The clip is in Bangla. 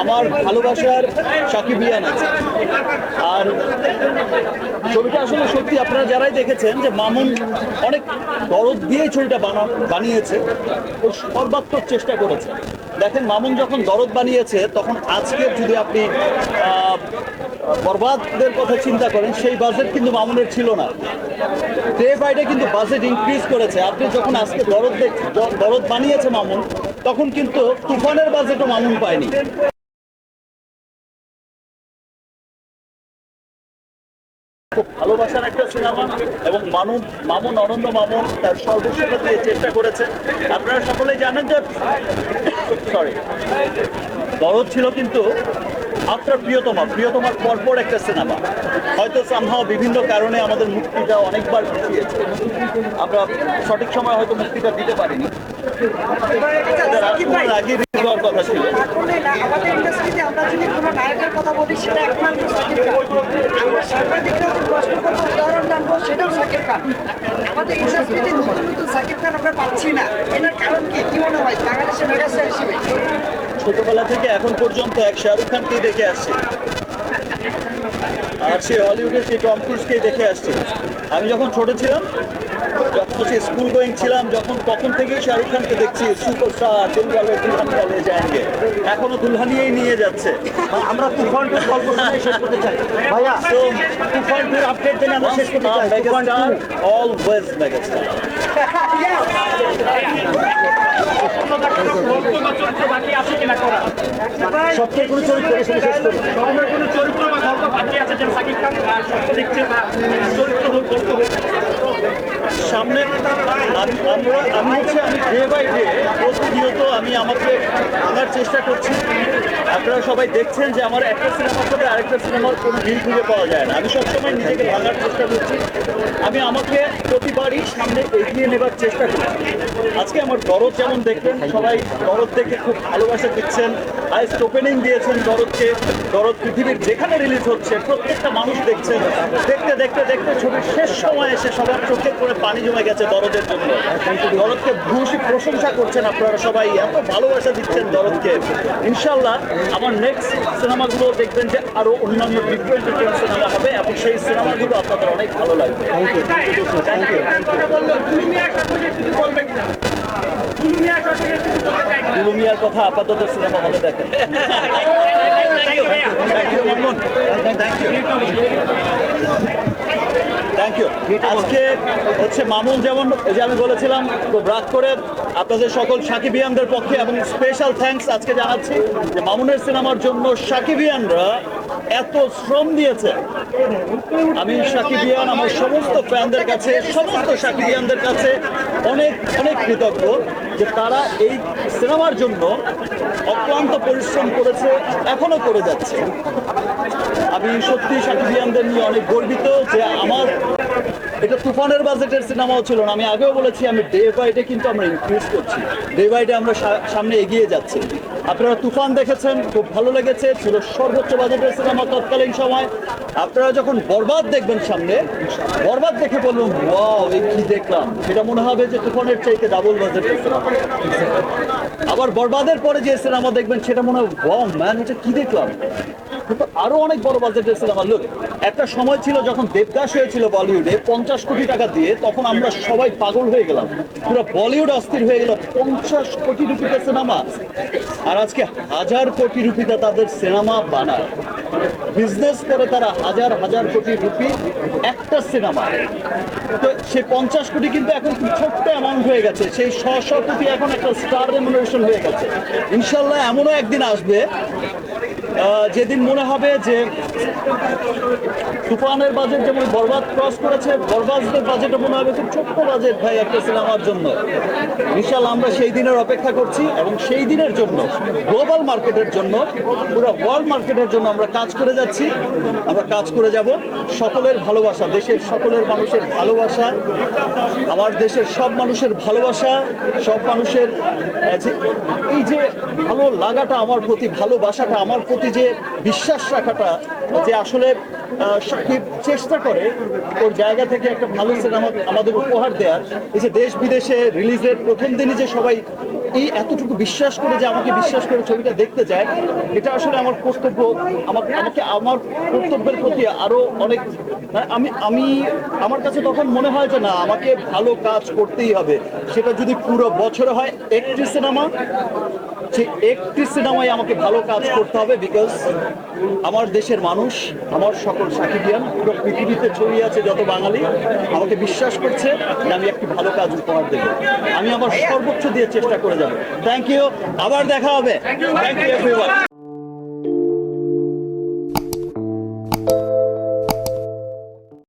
আমার ভালোবাসার সাকিবিয়ান আছে। আর ছবিটা আসলে সত্যি আপনারা যারাই দেখেছেন যে মামুন অনেক দরদ দিয়ে ছবিটা বানা বানিয়েছে ও সর্বাত্মক চেষ্টা করেছে। দেখেন মামুন যখন দরদ বানিয়েছে তখন আজকে যদি আপনি আহ, বরবাদের কথা চিন্তা করেন সেই বাজেট কিন্তু মামুনের ছিল না। ডে বাই ডে কিন্তু বাজেট ইনক্রিজ করেছে। আপনি যখন আজকে দরদ দেখ দরদ বানিয়েছে মামুন তখন কিন্তু তুফানের বাজেটও মামুন পায়নি। খুব ভালোবাসার একটা সিনেমা এবং মামুন মামুন অনন্ত মামুন তার সর্বস্বতা দিয়ে চেষ্টা করেছে। আপনারা সকলেই জানেন যে সরি দরদ ছিল কিন্তু আপনার প্রিয়তমা প্রিয়তমার পরপর একটা সিনেমা। হয়তো সামহাও বিভিন্ন কারণে আমাদের মুক্তিটা অনেকবার পিছিয়েছে আমরা সঠিক সময় হয়তো মুক্তিটা দিতে পারিনি। আগে কথা ছিল। আমাদের ইন্ডাস্ট্রিতে আমরা যদি কোনো নায়কের কথা বলি সেটা একমাত্র শাকিব খান। আমরা সাংবাদিকরা যে প্রশ্ন করব উদাহরণ জানব সেটাও শাকিব খান। আমাদের ইন্ডাস্ট্রিতে নতুন নতুন শাকিব খান আমরা পাচ্ছি না। এটার কারণ কি? কি মনে হয়? বাংলাদেশের মেগাস্টার হিসেবে। ছোটবেলা থেকে এখন পর্যন্ত এক শাহরুখ খানকেই দেখে আসছি। আর সে হলিউডের সেই টম ক্রুজকেই দেখে আসছি। আমি যখন ছোট ছিলাম যখন সে স্কুল গোয়িং ছিলাম যখন তখন থেকেই শাহরুখ খানকে দেখছি সুপারস্টার দিলওয়ালে দুলহান চলে যায়গে। এখনও দুলহানিয়েই নিয়ে যাচ্ছে। আমরা তুফান টুর গল্প শেষ করতে চাই। ভাইয়া So, তুফান টুর আপডেট জেনে আমরা শেষ করতে চাই। মেগাস্টার অলওয়েজ মেগাস্টার সবচেয়ে সামনে আমি আমরা আমি হচ্ছে আমি ডে বাই ডে প্রতিনিয়ত আমি আমাকে ভাঙার চেষ্টা করছি। আপনারা সবাই দেখছেন যে আমার একটা সিনেমার সাথে আরেকটা সিনেমার কোনো মিল খুঁজে পাওয়া যায় না। আমি সবসময় নিজেকে ভাঙার চেষ্টা করছি। আমি আমাকে সামনে এগিয়ে নেবার চেষ্টা করছি। আজকে আমার দরদ যেমন দেখবেন, সবাই দরদ দেখে খুব ভালোবাসা দিচ্ছেন। হাইস্ট ওপেনিং দিয়েছেন দরদকে। দরদ পৃথিবীর যেখানে রিলিজ হচ্ছে, প্রত্যেকটা মানুষ দেখছেন। দেখতে দেখতে দেখতে ছবির শেষ সময় এসে সবার চোখে করে পানি জমে গেছে দরদের জন্য। দরদকে ভূষি প্রশংসা করছেন আপনারা সবাই। এত ভালোবাসা দিচ্ছেন দরদকে। ইনশাল্লাহ আমার নেক্সট সিনেমাগুলো দেখবেন যে আরও অন্যান্য ডিফারেন্ট ডিফারেন্ট সিনেমা হবে এবং সেই সিনেমাগুলো আপনাদের অনেক ভালো লাগবে। থ্যাংক ইউ দুলুমিয়ার কথা আপাতত সিনেমা হলে দেখেন। থ্যাংক ইউ আজকে হচ্ছে মামুন যেমন যে আমি বলেছিলাম তো রাগ করে আপনাদের সকল সাকিবিয়ানদের পক্ষে এবং স্পেশাল থ্যাঙ্কস আজকে জানাচ্ছি যে মামুনের সিনেমার জন্য সাকিবিয়ানরা এত শ্রম দিয়েছে। আমি সাকিবিয়ান আমার সমস্ত ফ্যানদের কাছে, সমস্ত সাকিবিয়ানদের কাছে অনেক অনেক কৃতজ্ঞ যে তারা এই সিনেমার জন্য অক্লান্ত পরিশ্রম করেছে, এখনও করে যাচ্ছে। আমি সত্যি সাকিবিয়ানদের নিয়ে অনেক গর্বিত যে আমার এটা তুফানের বাজেটের সিনেমাও ছিল না। আমি আগেও বলেছি, আমি ডে বাই ডে কিন্তু আমরা ইনক্রিজ করছি। ডে বাই ডে আমরা সামনে এগিয়ে যাচ্ছি। আপনারা তুফান দেখেছেন, খুব ভালো লেগেছে, ছিল সর্বোচ্চ বাজেটের সিনেমা তৎকালীন সময়। আপনারা যখন বরবাদ দেখবেন সামনে, বরবাদ দেখে বলুন ওয়াও, এই কি দেখলাম? সেটা মনে হবে যে তুফানের চাইতে ডাবল বাজেটের সিনেমা। আবার বরবাদের পরে যে সিনেমা দেখবেন, সেটা মনে হয়, ওয়াও, ম্যান, এটা কি দেখলাম? আরও অনেক বড় বাজেটের সিনেমা। লুক, একটা সময় ছিল যখন দেবদাস হয়েছিল বলিউডে, পঞ্চাশ কোটি টাকা দিয়ে তখন আমরা সবাই পাগল হয়ে গেলাম। পুরো বলিউড অস্থির হয়ে গেল, পঞ্চাশ কোটি রুপিতে সিনেমা। আর আজকে হাজার কোটি রুপিতে তাদের সিনেমা বানায়। বিজনেস করে তারা হাজার হাজার কোটি রুপি একটা সিনেমা। তো সেই পঞ্চাশ কোটি কিন্তু এখন ছোট্ট অ্যামাউন্ট হয়ে গেছে। সেই শ কোটি এখন একটা স্টার রেমুনারেশন হয়ে গেছে। ইনশাল্লাহ এমনও একদিন আসবে যেদিন মনে হবে যে তুফানের বাজেট যেমন বরবাদ ক্রস করেছে, বরবাদের বাজেটও মনে হবে খুব ছোট্ট বাজেট ভাই একটা সিনেমার জন্য। বিশাল, আমরা সেই দিনের অপেক্ষা করছি এবং সেই দিনের জন্য গ্লোবাল মার্কেটের জন্য, পুরো ওয়ার্ল্ড মার্কেটের জন্য আমরা কাজ করে যাচ্ছি। আমরা কাজ করে যাব সকলের ভালোবাসা, দেশের সকলের মানুষের ভালোবাসা, আমার দেশের সব মানুষের ভালোবাসা, সব মানুষের, এই যে ভালো লাগাটা আমার প্রতি, ভালোবাসাটা আমার প্রতি যে বিশ্বাস রাখাটা, যে আসলে সাকিব চেষ্টা করে ওর জায়গা থেকে একটা ভালো সিনেমা আমাদের উপহার দেওয়ার এই যে দেশ বিদেশে রিলিজের প্রথম দিনই যে সবাই এই এতটুকু বিশ্বাস করে যে আমাকে বিশ্বাস করে ছবিটা দেখতে যায়, এটা আসলে আমার কর্তব্য। আমাকে আমাকে, আমার কর্তব্যের প্রতি আরও অনেক মানে আমি আমি, আমার কাছে তখন মনে হয় যে না, আমাকে ভালো কাজ করতেই হবে। সেটা যদি পুরো বছরে হয়, একটি সিনেমা সেই একটি সিনেমায় আমাকে ভালো কাজ করতে হবে বিকজ আমার দেশের মানুষ, আমার সকল সাকিবিয়ান পুরো পৃথিবীতে ছড়িয়ে আছে যত বাঙালি, আমাকে বিশ্বাস করছে যে আমি একটি ভালো কাজ উপহার দেবো। আমি আমার সর্বোচ্চ দিয়ে চেষ্টা করে যাব। থ্যাংক ইউ আবার দেখা হবে। Thank you